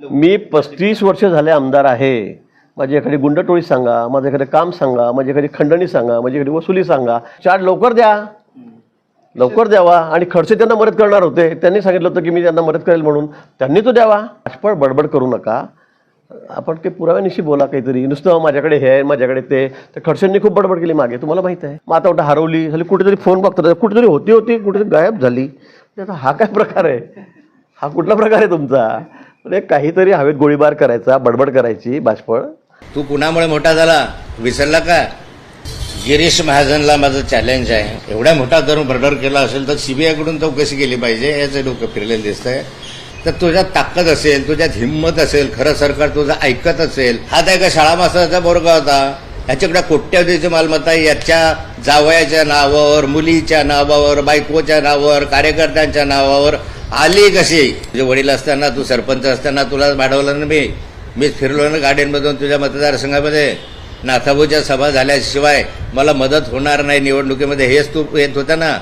मी पस्तीस वर्ष झाले आमदार आहे. माझी एखादी गुंडटोळी सांगा माझं एखादं काम सांगा माझी एखादी खंडणी सांगा माझी एखादी वसुली सांगा. चार्ज लवकर द्या. लवकर द्यावा आणि खर्च त्यांना मदत करणार होते. त्यांनी सांगितलं होतं की मी त्यांना मदत करेल म्हणून. त्यांनी तो द्यावा. आजपळ बडबड करू नका. आपण काही पुराव्यानिशी बोला काहीतरी. नुसतं माझ्याकडे हे आहे माझ्याकडे ते. तर खडसेंनी खूप बडबड केली मागे. तुम्हाला माहीत आहे. मग आता वाटतं हरवली झाली कुठेतरी फोन बघतो. कुठेतरी होती होती कुठेतरी गायब झाली. आता हा काय प्रकार आहे? हा कुठला प्रकार आहे तुमचा? म्हणजे काहीतरी हवेत गोळीबार करायचा बडबड करायची बाष्पळ. तू कुणामुळे मोठा झाला विसरला का? गिरीश महाजनला माझं चॅलेंज आहे. एवढ्या मोठा जर मर्डर केला असेल तर सीबीआयकडून चौकशी केली पाहिजे याचं डोकं फिरलेलं दिसतंय. तर तुझ्यात ताकद असेल तुझ्यात हिंमत असेल खरं सरकार तुझं ऐकत असेल. हा त्या एका शाळा मास्तराचा बोरगा होता? ह्याच्याकडे कोट्यावधीची मालमत्ता याच्या जावयाच्या नावावर मुलीच्या नावावर बायकोच्या नावावर कार्यकर्त्यांच्या नावावर आली कशी? तुझे वडील असताना तू सरपंच असताना तुला वाढवलं ना मी. मीच फिरलो ना गाड्यांमधून तुझ्या मतदारसंघामध्ये. नाथाबूच्या सभा झाल्याशिवाय मला मदत होणार नाही निवडणुकीमध्ये. हेच तू येत होता ना?